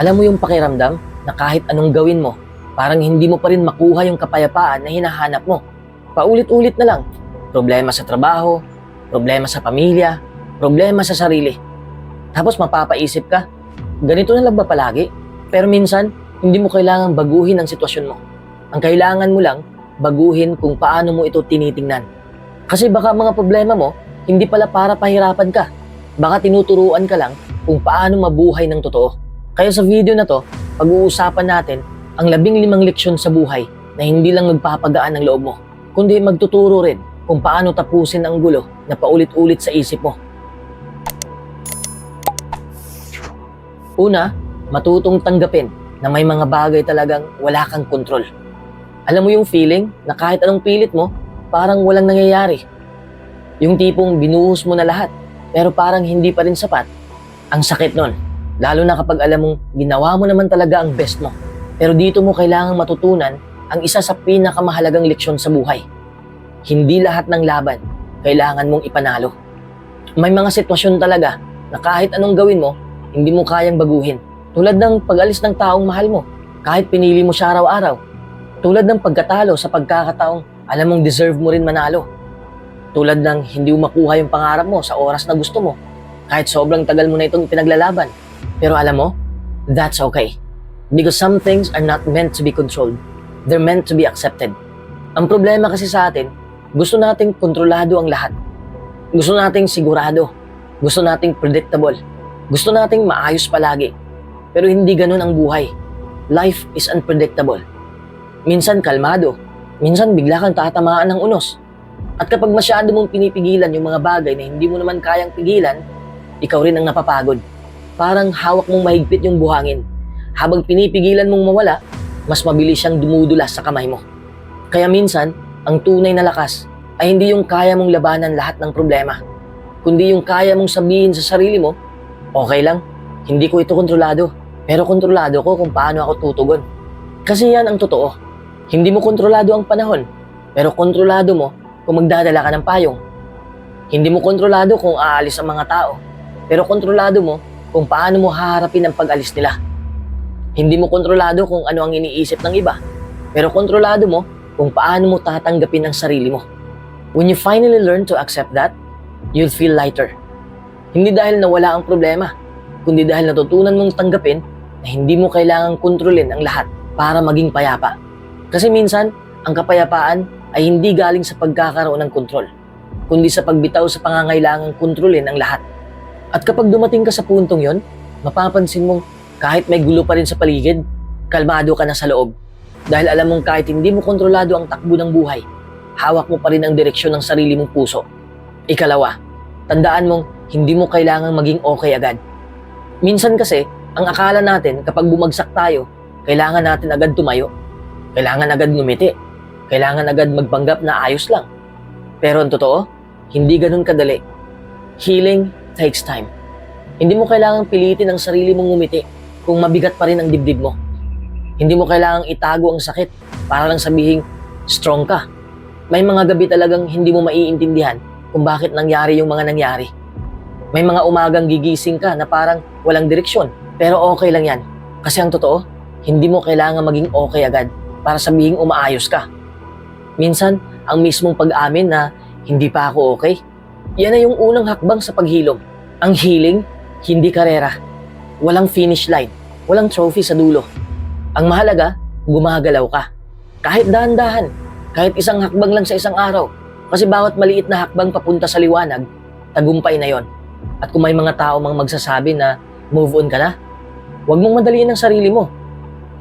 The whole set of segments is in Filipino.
Alam mo yung pakiramdam na kahit anong gawin mo, parang hindi mo pa rin makuha yung kapayapaan na hinahanap mo. Paulit-ulit na lang. Problema sa trabaho, problema sa pamilya, problema sa sarili. Tapos mapapaisip ka, ganito na lang ba palagi? Pero minsan, hindi mo kailangang baguhin ang sitwasyon mo. Ang kailangan mo lang, baguhin kung paano mo ito tinitingnan. Kasi baka mga problema mo, hindi pala para pahirapan ka. Baka tinuturuan ka lang kung paano mabuhay ng totoo. Kaya sa video na to, pag-uusapan natin ang labing limang leksyon sa buhay na hindi lang magpapagaan ng loob mo, kundi magtuturo rin kung paano tapusin ang gulo na paulit-ulit sa isip mo. Una, matutong tanggapin na may mga bagay talagang wala kang kontrol. Alam mo yung feeling na kahit anong pilit mo, parang walang nangyayari. Yung tipong binuhos mo na lahat, pero parang hindi pa rin sapat. Ang sakit nun. Lalo na kapag alam mong ginawa mo naman talaga ang best mo. Pero dito mo kailangang matutunan ang isa sa pinakamahalagang leksyon sa buhay. Hindi lahat ng laban kailangan mong ipanalo. May mga sitwasyon talaga na kahit anong gawin mo, hindi mo kayang baguhin. Tulad ng pag-alis ng taong mahal mo, kahit pinili mo siya araw-araw. Tulad ng pagkatalo sa pagkakataong alam mong deserve mo rin manalo. Tulad ng hindi mo makuha yung pangarap mo sa oras na gusto mo, kahit sobrang tagal mo na itong pinaglalaban. Pero alam mo, that's okay. Because some things are not meant to be controlled. They're meant to be accepted. Ang problema kasi sa atin, gusto nating kontrolado ang lahat. Gusto nating sigurado. Gusto nating predictable. Gusto nating maayos palagi. Pero hindi ganun ang buhay. Life is unpredictable. Minsan kalmado. Minsan bigla kang tatamaan ng unos. At kapag masyado mong pinipigilan yung mga bagay na hindi mo naman kayang pigilan, ikaw rin ang napapagod. Parang hawak mong mahigpit yung buhangin. Habang pinipigilan mong mawala, mas mabilis siyang dumudulas sa kamay mo. Kaya minsan, ang tunay na lakas ay hindi yung kaya mong labanan lahat ng problema, kundi yung kaya mong sabihin sa sarili mo, okay lang, hindi ko ito kontrolado, pero kontrolado ko kung paano ako tutugon. Kasi yan ang totoo. Hindi mo kontrolado ang panahon, pero kontrolado mo kung magdadala ka ng payong. Hindi mo kontrolado kung aalis ang mga tao, pero kontrolado mo kung paano mo haharapin ang pag-alis nila. Hindi mo kontrolado kung ano ang iniisip ng iba, pero kontrolado mo kung paano mo tatanggapin ang sarili mo. When you finally learn to accept that, you'll feel lighter. Hindi dahil nawala ang problema, kundi dahil natutunan mong tanggapin na hindi mo kailangang kontrolin ang lahat para maging payapa. Kasi minsan, ang kapayapaan ay hindi galing sa pagkakaroon ng kontrol, kundi sa pagbitaw sa pangangailangang kontrolin ang lahat. At kapag dumating ka sa puntong yon, mapapansin mong kahit may gulo pa rin sa paligid, kalmado ka na sa loob. Dahil alam mong kahit hindi mo kontrolado ang takbo ng buhay, hawak mo pa rin ang direksyon ng sarili mong puso. Ikalawa, tandaan mong hindi mo kailangang maging okay agad. Minsan kasi, ang akala natin kapag bumagsak tayo, kailangan natin agad tumayo. Kailangan agad ngumiti. Kailangan agad magpanggap na ayos lang. Pero ang totoo, hindi ganun kadali. Healing takes time. Hindi mo kailangang pilitin ang sarili mong ngumiti kung mabigat pa rin ang dibdib mo. Hindi mo kailangang itago ang sakit para lang sabihin, strong ka. May mga gabi talagang hindi mo maiintindihan kung bakit nangyari yung mga nangyari. May mga umagang gigising ka na parang walang direksyon, pero okay lang yan. Kasi ang totoo, hindi mo kailangan maging okay agad para sabihing umaayos ka. Minsan, ang mismong pag-amin na hindi pa ako okay, yan na yung unang hakbang sa paghilom. Ang healing, hindi karera. Walang finish line. Walang trophy sa dulo. Ang mahalaga, gumagalaw ka. Kahit dahan-dahan. Kahit isang hakbang lang sa isang araw. Kasi bawat maliit na hakbang papunta sa liwanag, tagumpay na yon. At kung may mga tao mang magsasabi na move on ka na, huwag mong madaliin ang sarili mo.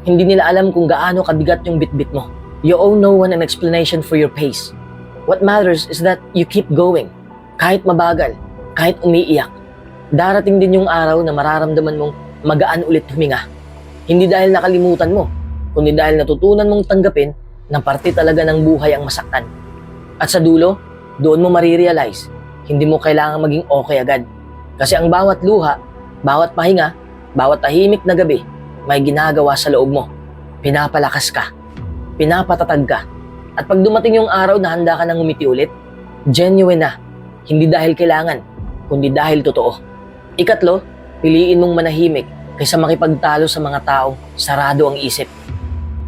Hindi nila alam kung gaano kabigat yung bitbit mo. You owe no one an explanation for your pace. What matters is that you keep going. Kahit mabagal, kahit umiiyak, darating din yung araw na mararamdaman mong magaan ulit huminga. Hindi dahil nakalimutan mo, kundi dahil natutunan mong tanggapin na parte talaga ng buhay ang masaktan. At sa dulo, doon mo marirealize, hindi mo kailangan maging okay agad. Kasi ang bawat luha, bawat pahinga, bawat tahimik na gabi, may ginagawa sa loob mo. Pinapalakas ka, pinapatatag ka. At pag dumating yung araw na handa ka nang umiti ulit, genuine na, hindi dahil kailangan, kundi dahil totoo. Ikatlo, piliin mong manahimik kaysa makipagtalo sa mga taong sarado ang isip.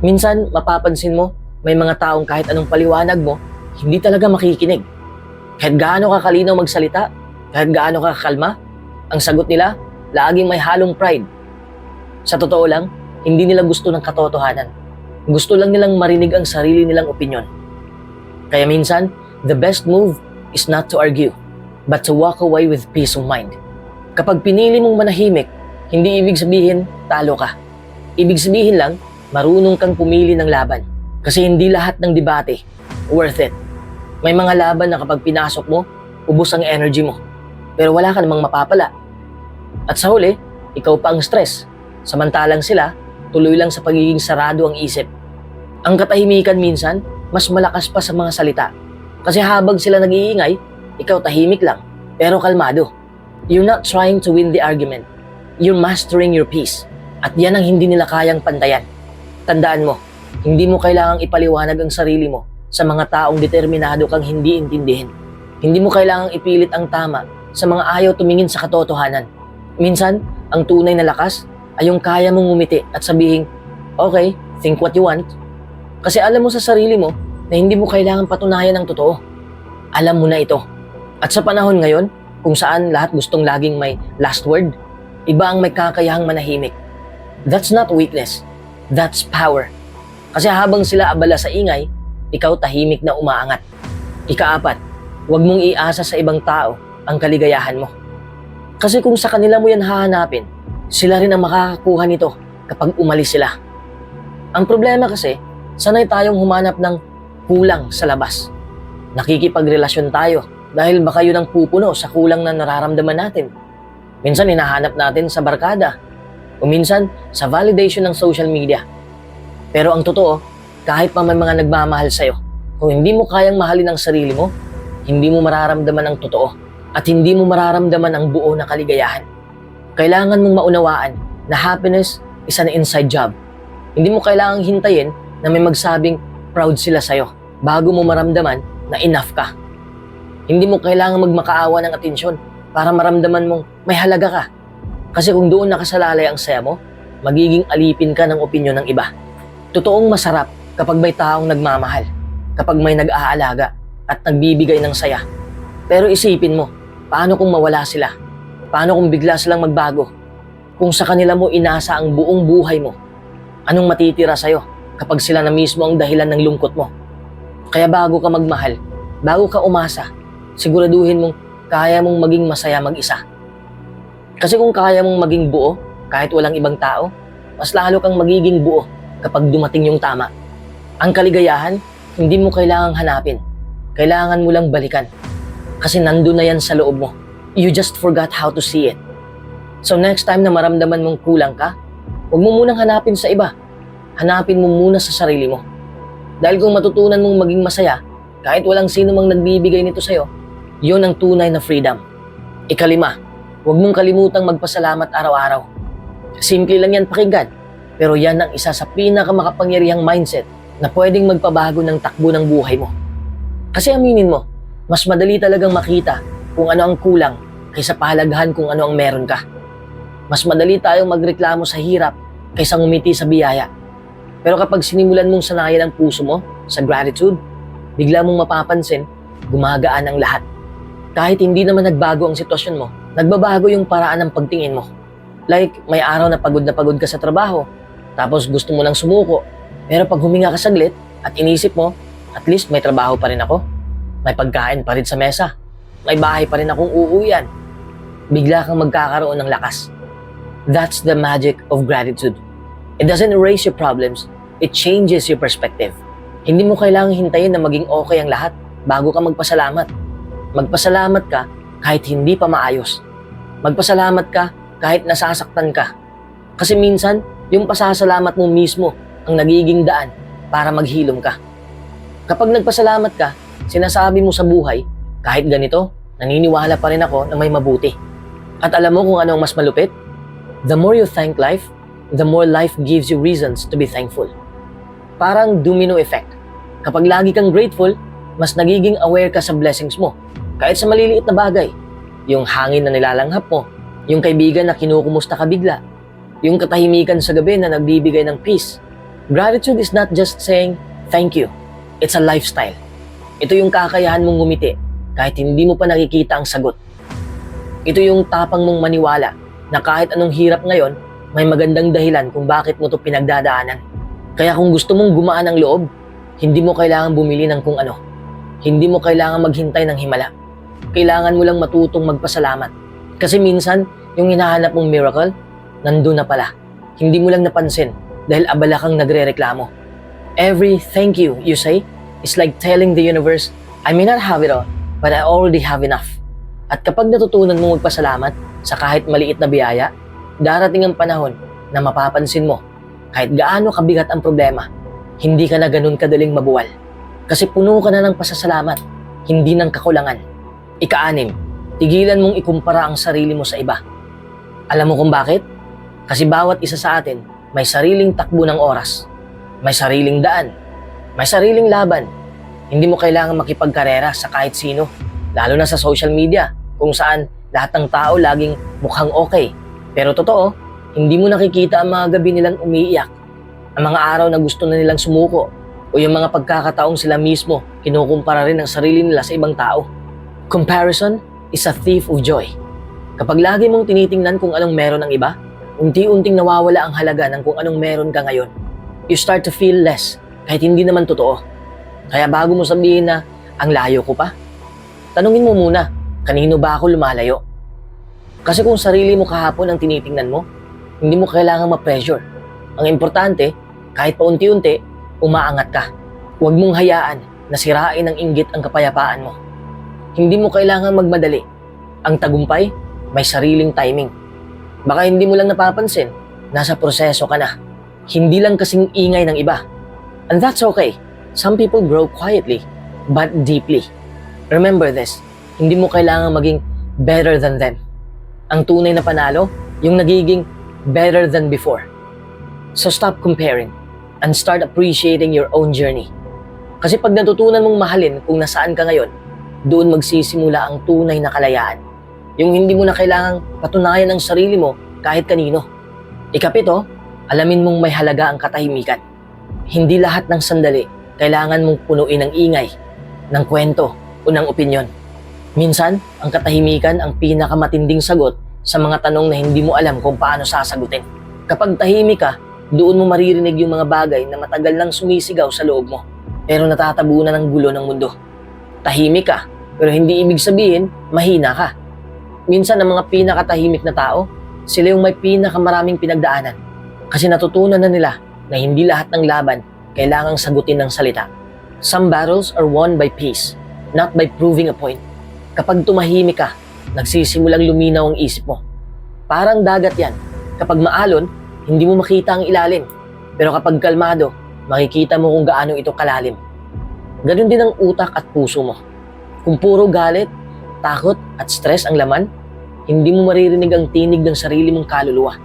Minsan, mapapansin mo, may mga taong kahit anong paliwanag mo, hindi talaga makikinig. Kahit gaano ka kalinaw magsalita, kahit gaano ka kalma, ang sagot nila, laging may halong pride. Sa totoo lang, hindi nila gusto ng katotohanan. Gusto lang nilang marinig ang sarili nilang opinyon. Kaya minsan, the best move is not to argue, but to walk away with peace of mind. Kapag pinili mong manahimik, hindi ibig sabihin talo ka. Ibig sabihin lang, marunong kang pumili ng laban. Kasi hindi lahat ng debate worth it. May mga laban na kapag pinasok mo, ubos ang energy mo. Pero wala ka namang mapapala. At sa huli, ikaw pa ang stress. Samantalang sila, tuloy lang sa pagiging sarado ang isip. Ang katahimikan minsan, mas malakas pa sa mga salita. Kasi habang sila nag-iingay, ikaw tahimik lang, pero kalmado. You're not trying to win the argument. You're mastering your peace. At yan ang hindi nila kayang pantayan. Tandaan mo, hindi mo kailangang ipaliwanag ang sarili mo sa mga taong determinado kang hindi intindihin. Hindi mo kailangang ipilit ang tama sa mga ayaw tumingin sa katotohanan. Minsan, ang tunay na lakas ay yung kaya mong umiti at sabihin, okay, think what you want. Kasi alam mo sa sarili mo na hindi mo kailangan patunayan ang totoo. Alam mo na ito. At sa panahon ngayon, kung saan lahat gustong laging may last word, iba ang may kakayahang manahimik. That's not weakness. That's power. Kasi habang sila abala sa ingay, ikaw tahimik na umaangat. Ikaapat, huwag mong iasa sa ibang tao ang kaligayahan mo. Kasi kung sa kanila mo yan hahanapin, sila rin ang makakakuha nito kapag umalis sila. Ang problema kasi, sanay tayong humanap ng kulang sa labas. Nakikipagrelasyon tayo dahil baka yun ang pupuno sa kulang na nararamdaman natin. Minsan hinahanap natin sa barkada o minsan sa validation ng social media. Pero ang totoo, kahit pa may mga nagmamahal sa'yo, kung hindi mo kayang mahalin ang sarili mo, hindi mo mararamdaman ang totoo at hindi mo mararamdaman ang buo na kaligayahan. Kailangan mong maunawaan na happiness is an inside job. Hindi mo kailangang hintayin na may magsabing proud sila sa'yo bago mo maramdaman na enough ka. Hindi mo kailangang magmakaawa ng atensyon para maramdaman mong may halaga ka. Kasi kung doon nakasalalay ang saya mo, magiging alipin ka ng opinyon ng iba. Totoong masarap kapag may taong nagmamahal, kapag may nag-aalaga at nagbibigay ng saya. Pero isipin mo, paano kung mawala sila? Paano kung bigla silang magbago? Kung sa kanila mo inasa ang buong buhay mo, anong matitira sa'yo kapag sila na mismo ang dahilan ng lungkot mo? Kaya bago ka magmahal, bago ka umasa, siguraduhin mong kaya mong maging masaya mag-isa. Kasi kung kaya mong maging buo kahit walang ibang tao, mas lalo kang magiging buo kapag dumating yung tama. Ang kaligayahan, hindi mo kailangang hanapin. Kailangan mo lang balikan. Kasi nandun na yan sa loob mo. You just forgot how to see it. So next time na maramdaman mong kulang ka, huwag mo munang hanapin sa iba. Hanapin mo muna sa sarili mo. Dahil kung matutunan mong maging masaya, kahit walang sino mang nagbibigay nito sa'yo, yon ang tunay na freedom. Ikalima, huwag mong kalimutang magpasalamat araw-araw. Simple lang yan pakinggan, pero yan ang isa sa pinakamakapangyarihang mindset na pwedeng magpabago ng takbo ng buhay mo. Kasi aminin mo, mas madali talagang makita kung ano ang kulang kaysa pahalagahan kung ano ang meron ka. Mas madali tayong magreklamo sa hirap kaysa ngumiti sa biyaya. Pero kapag sinimulan mong sanayan ang puso mo sa gratitude, bigla mong mapapansin, gumagaan ang lahat. Kahit hindi naman nagbago ang sitwasyon mo, nagbabago yung paraan ng pagtingin mo. Like, may araw na pagod na pagod ka sa trabaho, tapos gusto mo nang sumuko, pero pag huminga ka saglit at inisip mo, at least may trabaho pa rin ako. May pagkain pa rin sa mesa. May bahay pa rin akong uuwian. Bigla kang magkakaroon ng lakas. That's the magic of gratitude. It doesn't erase your problems, it changes your perspective. Hindi mo kailangang hintayin na maging okay ang lahat bago ka magpasalamat. Magpasalamat ka kahit hindi pa maayos. Magpasalamat ka kahit nasasaktan ka. Kasi minsan, yung pasasalamat mo mismo ang nagiging daan para maghilom ka. Kapag nagpasalamat ka, sinasabi mo sa buhay, kahit ganito, naniniwala pa rin ako na may mabuti. At alam mo kung ano ang mas malupit? The more you thank life, the more life gives you reasons to be thankful. Parang domino effect. Kapag lagi kang grateful, mas nagiging aware ka sa blessings mo. Kahit sa maliliit na bagay. Yung hangin na nilalanghap mo, yung kaibigan na kinukumusta ka bigla, Yung katahimikan sa gabi na nagbibigay ng peace. Gratitude is not just saying thank you. It's a lifestyle. Ito yung kakayahan mong ngumiti kahit hindi mo pa nakikita ang sagot. Ito yung tapang mong maniwala na kahit anong hirap ngayon, may magandang dahilan kung bakit mo to pinagdadaanan. Kaya kung gusto mong gumaan ang loob, hindi mo kailangan bumili ng kung ano. Hindi mo kailangan maghintay ng himala. Kailangan mo lang matutong magpasalamat. Kasi minsan, yung hinahanap mong miracle, nandun na pala. Hindi mo lang napansin dahil abala kang nagre-reklamo. Every thank you you say is like telling the universe, I may not have it all, but I already have enough. At kapag natutunan mo magpasalamat sa kahit maliit na biyaya, darating ang panahon na mapapansin mo kahit gaano kabigat ang problema, hindi ka na ganun kadaling mabuwal. Kasi puno ka na ng pasasalamat, hindi ng kakulangan. Ikaanim, tigilan mong ikumpara ang sarili mo sa iba. Alam mo kung bakit? Kasi bawat isa sa atin may sariling takbo ng oras. May sariling daan. May sariling laban. Hindi mo kailangan makipagkarera sa kahit sino. Lalo na sa social media, kung saan lahat ng tao laging mukhang okay. Pero totoo, hindi mo nakikita ang mga gabi nilang umiiyak. Ang mga araw na gusto na nilang sumuko. O yung mga pagkakataong sila mismo kinukumpara rin ang sarili nila sa ibang tao. Comparison is a thief of joy. Kapag lagi mong tinitingnan kung anong meron ng iba, unti-unting nawawala ang halaga ng kung anong meron ka ngayon. You start to feel less kahit hindi naman totoo. Kaya bago mo sabihin na, ang layo ko pa, tanungin mo muna, kanino ba ako lumalayo? Kasi kung sarili mo kahapon ang tinitingnan mo, hindi mo kailangang ma-pressure. Ang importante, kahit paunti-unti, umaangat ka. Huwag mong hayaan na sirain ng inggit ang kapayapaan mo. Hindi mo kailangan magmadali. Ang tagumpay, may sariling timing. Baka hindi mo lang napapansin, nasa proseso ka na. Hindi lang kasing ingay ng iba. And that's okay. Some people grow quietly, but deeply. Remember this, hindi mo kailangan maging better than them. Ang tunay na panalo, yung nagiging better than before. So stop comparing and start appreciating your own journey. Kasi pag natutunan mong mahalin kung nasaan ka ngayon, doon magsisimula ang tunay na kalayaan. Yung hindi mo na kailangang patunayan ang sarili mo kahit kanino. Ikapito, alamin mong may halaga ang katahimikan. Hindi lahat ng sandali kailangan mong punuin ng ingay, ng kwento o ng opinyon. Minsan, ang katahimikan ang pinakamatinding sagot sa mga tanong na hindi mo alam kung paano sasagutin. Kapag tahimik ka, doon mo maririnig yung mga bagay na matagal nang sumisigaw sa loob mo, pero natatabunan ng gulo ng mundo. Tahimik ka, pero hindi ibig sabihin, mahina ka. Minsan ang mga pinakatahimik na tao, sila yung may pinakamaraming pinagdaanan. Kasi natutunan na nila na hindi lahat ng laban kailangang sagutin ng salita. Some battles are won by peace, not by proving a point. Kapag tumahimik ka, nagsisimulang luminaw ang isip mo. Parang dagat yan. Kapag maalon, hindi mo makita ang ilalim. Pero kapag kalmado, makikita mo kung gaano ito kalalim. Ganon din ang utak at puso mo. Kung puro galit, takot at stress ang laman, hindi mo maririnig ang tinig ng sarili mong kaluluwa.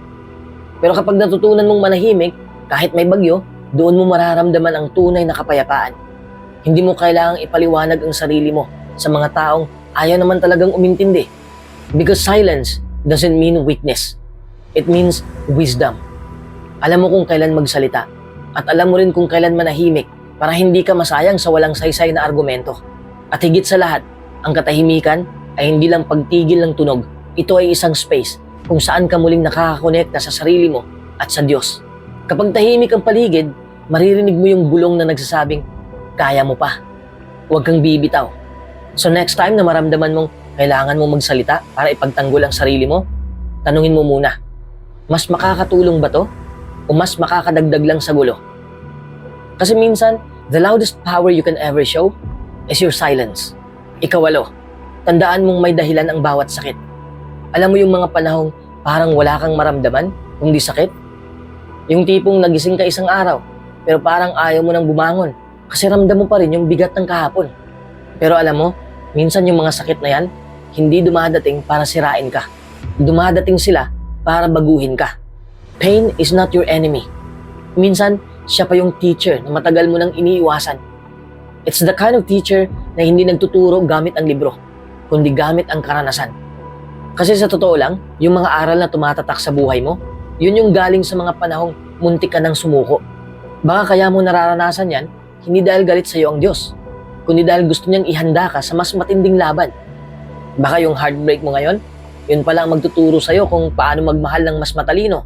Pero kapag natutunan mong manahimik, kahit may bagyo, doon mo mararamdaman ang tunay na kapayapaan. Hindi mo kailangang ipaliwanag ang sarili mo sa mga taong ayaw naman talagang umintindi. Because silence doesn't mean weakness. It means wisdom. Alam mo kung kailan magsalita at alam mo rin kung kailan manahimik para hindi ka masayang sa walang saysay na argumento. At higit sa lahat, ang katahimikan ay hindi lang pagtigil ng tunog. Ito ay isang space kung saan ka muling nakakakonekta sa sarili mo at sa Diyos. Kapag tahimik ang paligid, maririnig mo yung bulong na nagsasabing, kaya mo pa. Huwag kang bibitaw. So next time na maramdaman mong kailangan mo magsalita para ipagtanggol ang sarili mo, tanungin mo muna, mas makakatulong ba to? O mas makakadagdag lang sa gulo? Kasi minsan, the loudest power you can ever show is your silence. Ikawalo, tandaan mong may dahilan ang bawat sakit. Alam mo yung mga panahong parang wala kang maramdaman, kundi sakit? Yung tipong nagising ka isang araw, pero parang ayaw mo nang bumangon kasi ramdam mo pa rin yung bigat ng kahapon. Pero alam mo, minsan yung mga sakit na yan, hindi dumadating para sirain ka. Dumadating sila para baguhin ka. Pain is not your enemy. Minsan, siya pa yung teacher na matagal mo nang iniiwasan. It's the kind of teacher na hindi nagtuturo gamit ang libro, kundi gamit ang karanasan. Kasi sa totoo lang, yung mga aral na tumatatak sa buhay mo, yun yung galing sa mga panahong muntik ka ng sumuko. Baka kaya mo nararanasan yan, hindi dahil galit sa'yo ang Diyos, kundi dahil gusto niyang ihanda ka sa mas matinding laban. Baka yung heartbreak mo ngayon, yun pala ang magtuturo sa'yo kung paano magmahal ng mas matalino.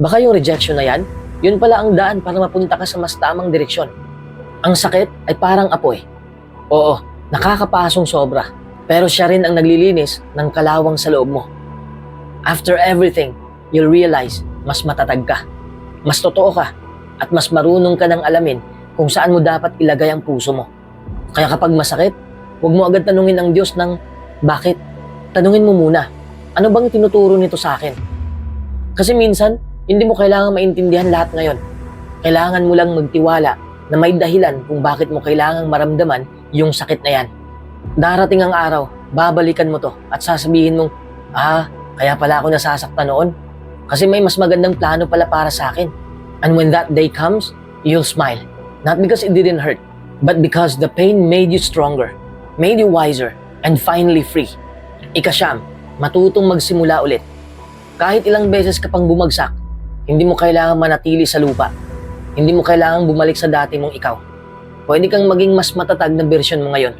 Baka yung rejection na yan, yun pala ang daan para mapunta ka sa mas tamang direksyon. Ang sakit ay parang apoy. Oo, nakakapasong sobra. Pero siya rin ang naglilinis ng kalawang sa loob mo. After everything, you'll realize mas matatag ka, mas totoo ka, at mas marunong ka ng alamin kung saan mo dapat ilagay ang puso mo. Kaya kapag masakit, huwag mo agad tanungin ang Diyos ng bakit. Tanungin mo muna, ano bang tinuturo nito sa akin? Kasi minsan, hindi mo kailangan maintindihan lahat ngayon. Kailangan mo lang magtiwala na may dahilan kung bakit mo kailangang maramdaman yung sakit na yan. Darating ang araw, babalikan mo to at sasabihin mong, ah, kaya pala ako nasasaktan noon. Kasi may mas magandang plano pala para sa akin. And when that day comes, you'll smile. Not because it didn't hurt, but because the pain made you stronger, made you wiser, and finally free. Ikasyam, matutong magsimula ulit. Kahit ilang beses ka pang bumagsak, hindi mo kailangan manatili sa lupa. Hindi mo kailangan bumalik sa dati mong ikaw. Pwede kang maging mas matatag na bersyon mo ngayon.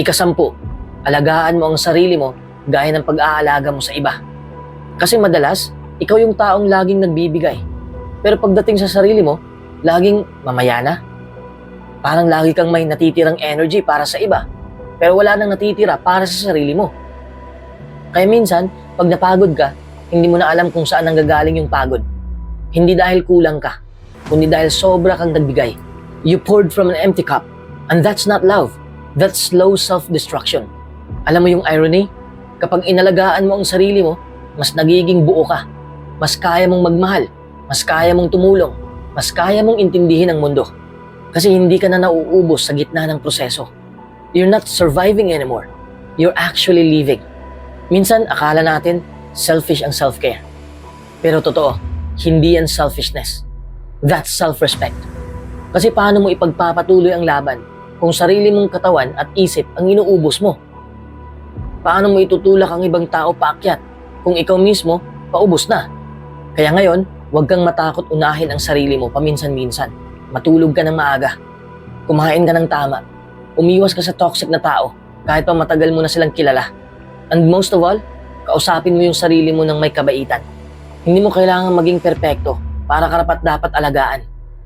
Ikasampu, alagaan mo ang sarili mo gaya ng pag-aalaga mo sa iba. Kasi madalas, ikaw yung taong laging nagbibigay. Pero pagdating sa sarili mo, laging mamayana. Parang lagi kang may natitirang energy para sa iba. Pero wala nang natitira para sa sarili mo. Kaya minsan, pag napagod ka, hindi mo na alam kung saan nanggagaling yung pagod. Hindi dahil kulang ka, kundi dahil sobra kang nagbigay. You poured from an empty cup, and that's not love. That's slow self-destruction. Alam mo yung irony? Kapag inalagaan mo ang sarili mo, mas nagiging buo ka. Mas kaya mong magmahal, mas kaya mong tumulong, mas kaya mong intindihin ang mundo. Kasi hindi ka na nauubos sa gitna ng proseso. You're not surviving anymore. You're actually living. Minsan, akala natin, selfish ang self-care. Pero totoo, hindi yan selfishness. That's self-respect. Kasi paano mo ipagpapatuloy ang laban kung sarili mong katawan at isip ang inuubos mo? Paano mo itutulak ang ibang tao paakyat kung ikaw mismo paubos na? Kaya ngayon, huwag kang matakot unahin ang sarili mo paminsan-minsan. Matulog ka ng maaga. Kumain ka ng tama. Umiwas ka sa toxic na tao kahit pa matagal mo na silang kilala. And most of all, kausapin mo yung sarili mo ng may kabaitan. Hindi mo kailangan maging perpekto para karapat dapat alagaan.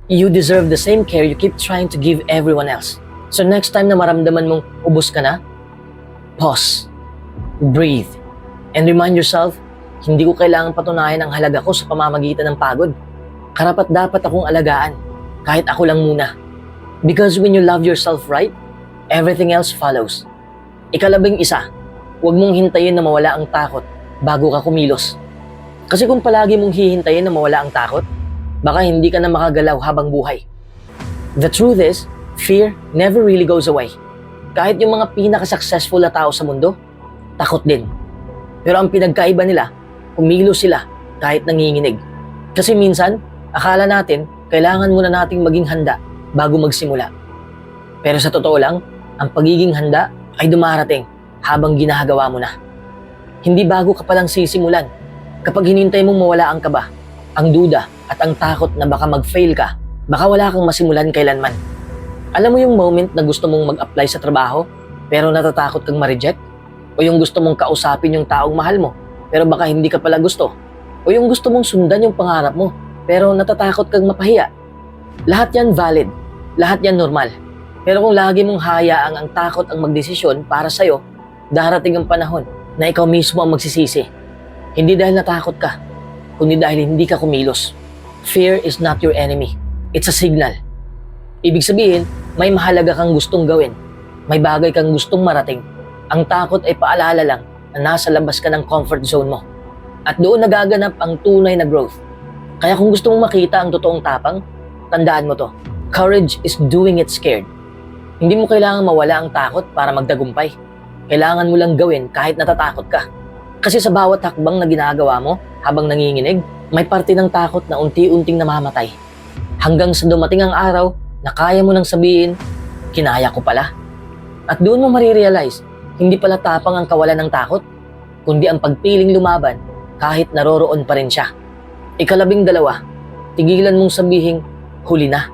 You deserve the same care you keep trying to give everyone else. So next time na maramdaman mong ubos ka na, pause, breathe, and remind yourself, hindi ko kailangan patunayan ang halaga ko sa pamamagitan ng pagod. Karapat dapat akong alagaan, kahit ako lang muna. Because when you love yourself right, everything else follows. Ikalabing isa, huwag mong hintayin na mawala ang takot bago ka kumilos. Kasi kung palagi mong hihintayin na mawala ang takot, baka hindi ka na makagalaw habang buhay. The truth is, fear never really goes away. Kahit yung mga pinaka-successful na tao sa mundo, takot din. Pero ang pinagkaiba nila, kumilos sila kahit nanginginig. Kasi minsan, akala natin, kailangan muna nating maging handa bago magsimula. Pero sa totoo lang, ang pagiging handa ay dumarating habang ginagawa mo na. Hindi bago ka palang sisimulan. Kapag hinintay mong mawala ang kaba, ang duda at ang takot na baka mag-fail ka, baka wala kang masimulan kailanman. Alam mo yung moment na gusto mong mag-apply sa trabaho pero natatakot kang ma-reject? O yung gusto mong kausapin yung taong mahal mo pero baka hindi ka pala gusto? O yung gusto mong sundan yung pangarap mo pero natatakot kang mapahiya? Lahat yan valid. Lahat yan normal. Pero kung lagi mong hayaang ang takot ang magdesisyon para sa'yo, darating ang panahon na ikaw mismo ang magsisisi. Hindi dahil natakot ka, kundi dahil hindi ka kumilos. Fear is not your enemy. It's a signal. Ibig sabihin, may mahalaga kang gustong gawin. May bagay kang gustong marating. Ang takot ay paalala lang na nasa labas ka ng comfort zone mo. At doon nagaganap ang tunay na growth. Kaya kung gusto mong makita ang totoong tapang, tandaan mo to. Courage is doing it scared. Hindi mo kailangan mawala ang takot para magdagumpay. Kailangan mo lang gawin kahit natatakot ka. Kasi sa bawat hakbang na ginagawa mo habang nanginginig, may parte ng takot na unti-unting namamatay. Hanggang sa dumating ang araw na kaya mo nang sabihin, kinaya ko pala. At doon mo marirealize, hindi pala tapang ang kawalan ng takot, kundi ang pagpiling lumaban kahit naroroon pa rin siya. Ikalabing dalawa, tigilan mong sabihing huli na.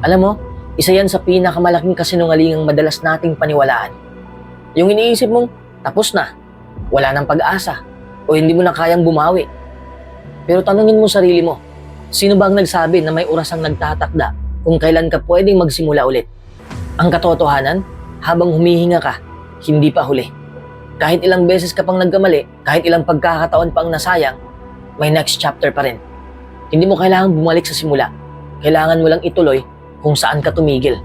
Alam mo, isa yan sa pinakamalaking kasinungalingang madalas nating paniwalaan. Yung iniisip mong tapos na, wala nang pag-asa, o hindi mo na kayang bumawi. Pero tanungin mo sarili mo, sino ba ang nagsabi na may oras ang nagtatakda kung kailan ka pwedeng magsimula ulit? Ang katotohanan, habang humihinga ka, hindi pa huli. Kahit ilang beses ka pang nagkamali, kahit ilang pagkakataon pang nasayang, may next chapter pa rin. Hindi mo kailangan bumalik sa simula. Kailangan mo lang ituloy kung saan ka tumigil.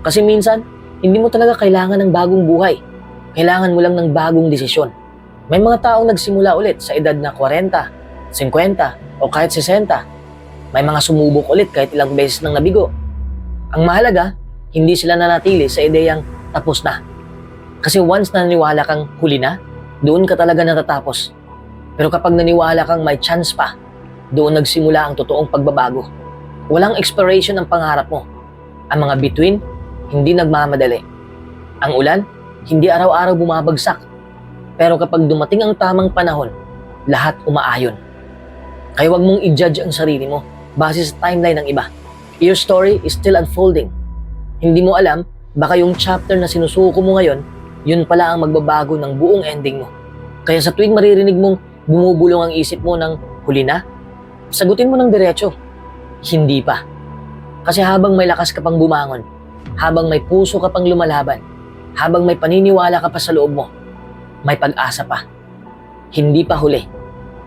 Kasi minsan, hindi mo talaga kailangan ng bagong buhay. Kailangan mo lang ng bagong desisyon. May mga taong nagsimula ulit sa edad na 40, 50, o kahit 60. May mga sumubok ulit kahit ilang beses nang nabigo. Ang mahalaga, hindi sila nanatili sa ideyang tapos na. Kasi once naniwala kang huli na, doon ka talaga natatapos. Pero kapag naniwala kang may chance pa, doon nagsimula ang totoong pagbabago. Walang expiration ang pangarap mo. Ang mga bituin, hindi nagmamadali. Ang ulan, hindi araw-araw bumabagsak. Pero kapag dumating ang tamang panahon, lahat umaayon. Kaya wag mong i-judge ang sarili mo base sa timeline ng iba. Your story is still unfolding. Hindi mo alam, baka yung chapter na sinusuko mo ngayon, yun pala ang magbabago ng buong ending mo. Kaya sa tuwing maririnig mong bumubulong ang isip mo ng huli na, sagutin mo ng diretso. Hindi pa. Kasi habang may lakas ka pang bumangon, habang may puso ka pang lumalaban, habang may paniniwala ka pa sa loob mo, may pag-asa pa. Hindi pa huli.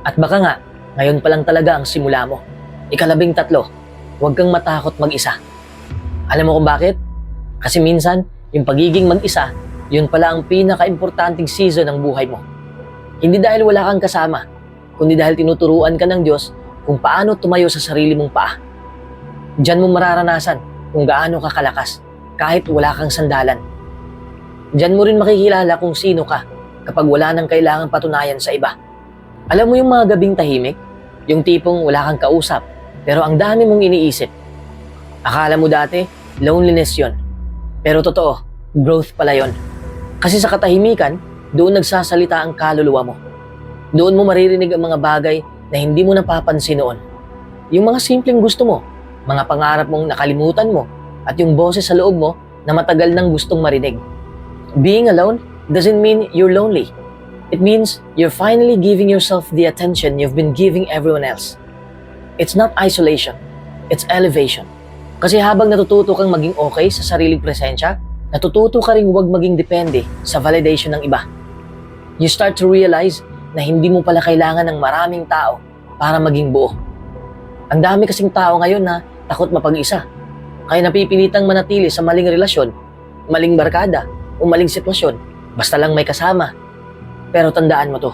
At baka nga, ngayon pa lang talaga ang simula mo. Ikalabing tatlo, huwag kang matakot mag-isa. Alam mo kung bakit? Kasi minsan, yung pagiging mag-isa, yun pala ang pinaka-importanting season ng buhay mo. Hindi dahil wala kang kasama, kundi dahil tinuturuan ka ng Diyos kung paano tumayo sa sarili mong paa. Diyan mo mararanasan kung gaano ka kalakas kahit wala kang sandalan. Diyan mo rin makikilala kung sino ka kapag wala nang kailangang patunayan sa iba. Alam mo yung mga gabing tahimik? Yung tipong wala kang kausap, pero ang dami mong iniisip. Akala mo dati, loneliness yon. Pero totoo, growth pala yon. Kasi sa katahimikan, doon nagsasalita ang kaluluwa mo. Doon mo maririnig ang mga bagay na hindi mo napapansin noon. Yung mga simpleng gusto mo, mga pangarap mong nakalimutan mo, at yung boses sa loob mo na matagal nang gustong marinig. Being alone doesn't mean you're lonely. It means you're finally giving yourself the attention you've been giving everyone else. It's not isolation, it's elevation. Kasi habang natututo kang maging okay sa sariling presensya, natututo ka rin huwag maging depende sa validation ng iba. You start to realize na hindi mo pala kailangan ng maraming tao para maging buo. Ang dami kasing tao ngayon na takot mapag-isa. Kaya napipilitang manatili sa maling relasyon, maling barkada, o maling sitwasyon, basta lang may kasama. Pero tandaan mo to,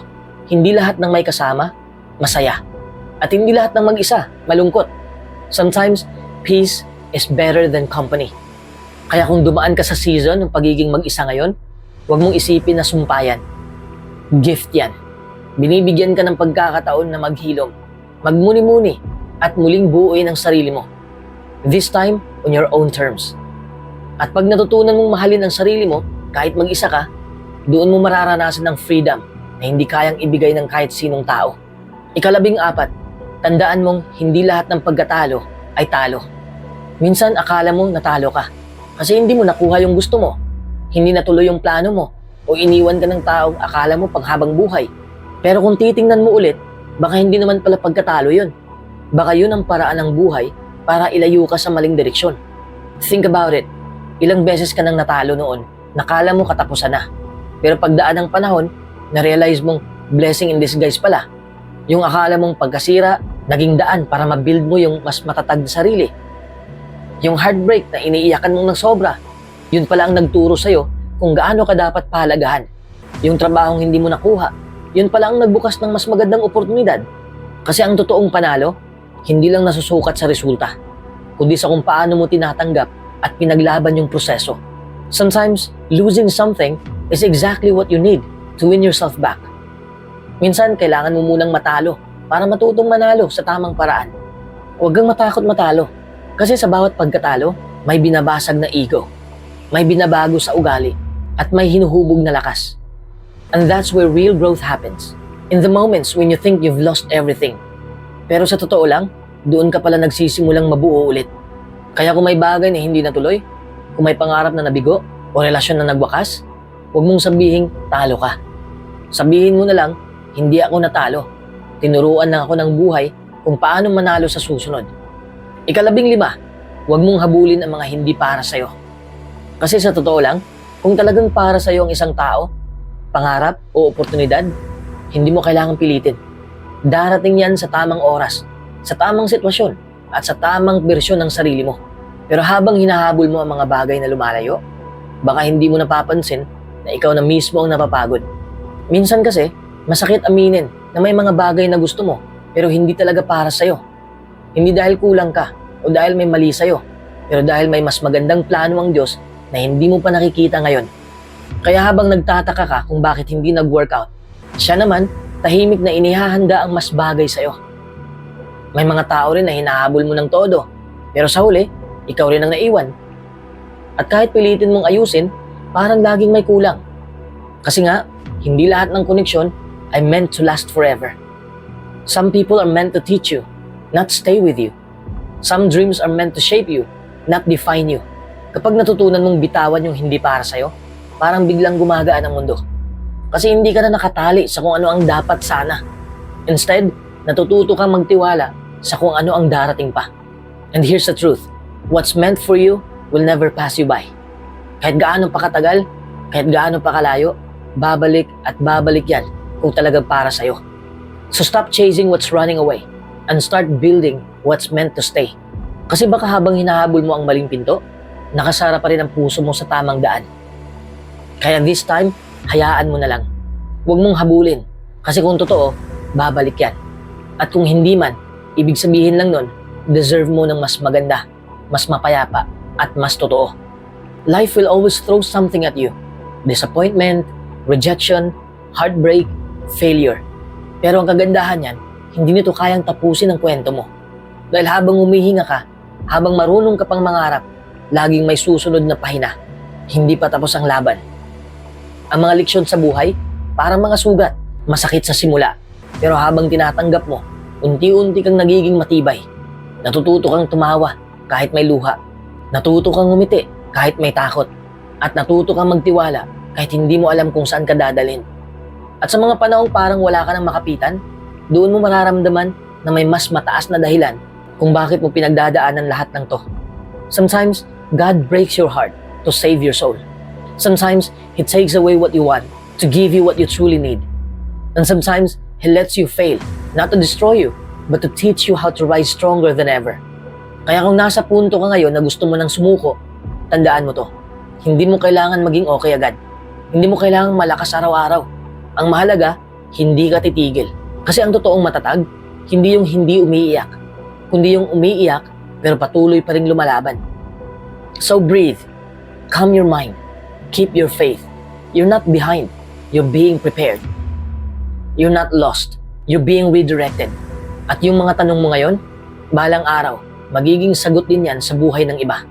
hindi lahat ng may kasama, masaya. At hindi lahat ng mag-isa, malungkot. Sometimes, peace is better than company. Kaya kung dumaan ka sa season ng pagiging mag-isa ngayon, huwag mong isipin na sumpayan. Gift yan. Binibigyan ka ng pagkakataon na maghilom, magmuni-muni, at muling buuin ang sarili mo. This time, on your own terms. At pag natutunan mong mahalin ang sarili mo, kahit mag-isa ka, doon mo mararanasan ng freedom na hindi kayang ibigay ng kahit sinong tao. Ikalabing apat, tandaan mong hindi lahat ng pagkatalo ay talo. Minsan akala mo natalo ka kasi hindi mo nakuha yung gusto mo, hindi natuloy yung plano mo, o iniwan ka ng taong akala mo panghabang buhay. Pero kung titingnan mo ulit, baka hindi naman pala pagkatalo yun. Baka yun ang paraan ng buhay para ilayo ka sa maling direksyon. Think about it. Ilang beses ka nang natalo noon, nakala mo katapusan na. Pero pagdaan ng panahon, na-realize mong blessing in disguise pala. Yung akala mong pagkasira, naging daan para ma-build mo yung mas matatag na sarili. Yung heartbreak na iniiyakan mong ng sobra, yun pala ang nagturo sa'yo kung gaano ka dapat pahalagahan. Yung trabahong hindi mo nakuha, yun pala ang nagbukas ng mas magandang oportunidad. Kasi ang totoong panalo, hindi lang nasusukat sa resulta, kundi sa kung paano mo tinatanggap at pinaglaban yung proseso. Sometimes, losing something is exactly what you need to win yourself back. Minsan, kailangan mo munang matalo para matutong manalo sa tamang paraan. Huwag kang matakot matalo kasi sa bawat pagkatalo, may binabasag na ego, may binabago sa ugali, at may hinuhubog na lakas. And that's where real growth happens. In the moments when you think you've lost everything. Pero sa totoo lang, doon ka pala nagsisimulang mabuo ulit. Kaya kung may bagay na hindi natuloy, kung may pangarap na nabigo, o relasyon na nagwakas, huwag mong sabihin talo ka. Sabihin mo na lang, hindi ako natalo. Tinuruan lang ako ng buhay kung paano manalo sa susunod. Ikalabing lima, huwag mong habulin ang mga hindi para sa'yo. Kasi sa totoo lang, kung talagang para sa'yo ang isang tao, pangarap o oportunidad, hindi mo kailangang pilitin. Darating yan sa tamang oras, sa tamang sitwasyon, at sa tamang bersyon ng sarili mo. Pero habang hinahabol mo ang mga bagay na lumalayo, baka hindi mo napapansin na ikaw na mismo ang napapagod. Minsan kasi, masakit aminin na may mga bagay na gusto mo pero hindi talaga para sa'yo. Hindi dahil kulang ka o dahil may mali sa'yo, pero dahil may mas magandang plano ang Diyos na hindi mo pa nakikita ngayon. Kaya habang nagtataka ka kung bakit hindi nag-workout, siya naman tahimik na inihahanda ang mas bagay sa'yo. May mga tao rin na hinahabol mo ng todo, pero sa huli, ikaw rin ang naiwan. At kahit pilitin mong ayusin, parang laging may kulang. Kasi nga, hindi lahat ng koneksyon ay meant to last forever. Some people are meant to teach you, not stay with you. Some dreams are meant to shape you, not define you. Kapag natutunan mong bitawan yung hindi para sa'yo, parang biglang gumagaan ang mundo. Kasi hindi ka na nakatali sa kung ano ang dapat sana. Instead, natututo kang magtiwala sa kung ano ang darating pa. And here's the truth. What's meant for you will never pass you by. Kahit gaano pa katagal, kahit gaano pa kalayo, babalik at babalik yan kung talagang para sa'yo. So stop chasing what's running away and start building what's meant to stay. Kasi baka habang hinahabol mo ang maling pinto, nakasara pa rin ang puso mo sa tamang daan. Kaya this time, hayaan mo na lang. Huwag mong habulin. Kasi kung totoo, babalik yan. At kung hindi man, ibig sabihin lang nun, deserve mo ng mas maganda, mas mapayapa, at mas totoo. Life will always throw something at you. Disappointment, rejection, heartbreak, failure. Pero ang kagandahan yan, hindi nito kayang tapusin ang kwento mo. Dahil habang humihinga ka, habang marunong ka pang mangarap, laging may susunod na pahina. Hindi pa tapos ang laban. Ang mga leksyon sa buhay, parang mga sugat, masakit sa simula. Pero habang tinatanggap mo, unti-unti kang nagiging matibay. Natututo kang tumawa kahit may luha. Natuto kang ngumiti kahit may takot. At natuto kang magtiwala kahit hindi mo alam kung saan ka dadalhin. At sa mga panahong parang wala ka ng makapitan, doon mo mararamdaman na may mas mataas na dahilan kung bakit mo pinagdadaanan lahat ng to. Sometimes, God breaks your heart to save your soul. Sometimes, He takes away what you want to give you what you truly need. And sometimes, He lets you fail, not to destroy you, but to teach you how to rise stronger than ever. Kaya kung nasa punto ka ngayon na gusto mo nang sumuko, tandaan mo to. Hindi mo kailangan maging okay agad. Hindi mo kailangan malakas araw-araw. Ang mahalaga, hindi ka titigil. Kasi ang totoong matatag, hindi yung hindi umiiyak, kundi yung umiiyak pero patuloy pa rin lumalaban. So breathe, calm your mind, keep your faith. You're not behind, you're being prepared. You're not lost, you're being redirected. At yung mga tanong mo ngayon, balang araw, magiging sagot din yan sa buhay ng iba.